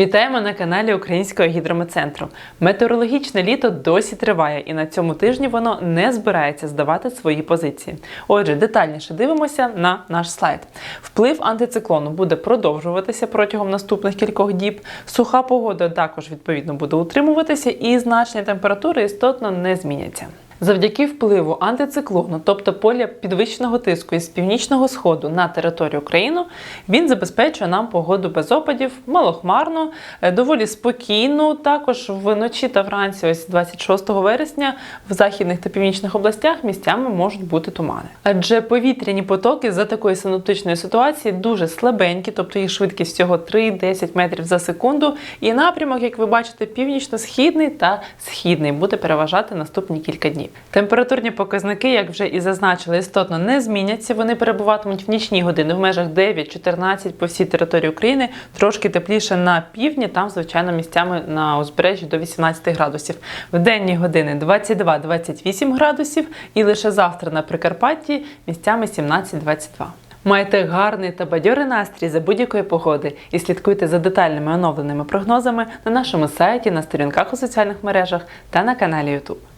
Вітаємо на каналі Українського гідрометцентру. Метеорологічне літо досі триває, і на цьому тижні воно не збирається здавати свої позиції. Отже, детальніше дивимося на наш слайд. Вплив антициклону буде продовжуватися протягом наступних кількох діб. Суха погода також відповідно буде утримуватися, і значення температури істотно не зміняться. Завдяки впливу антициклону, тобто поля підвищеного тиску із північного сходу на територію України, він забезпечує нам погоду без опадів, малохмарно, е, доволі спокійну. Також вночі та вранці, ось 26 вересня, в західних та північних областях місцями можуть бути тумани. Адже повітряні потоки за такої синоптичної ситуації дуже слабенькі, тобто їх швидкість всього 3-10 метрів за секунду. І напрямок, як ви бачите, північно-східний та східний буде переважати наступні кілька днів. Температурні показники, як вже і зазначили, істотно не зміняться. Вони перебуватимуть в нічні години в межах 9-14 по всій території України, трошки тепліше на півдні, там, звичайно, місцями на узбережжі до 18 градусів. В денні години 22-28 градусів, і лише завтра на Прикарпатті місцями 17-22. Майте гарний та бадьорий настрій за будь-якої погоди і слідкуйте за детальними оновленими прогнозами на нашому сайті, на сторінках у соціальних мережах та на каналі YouTube.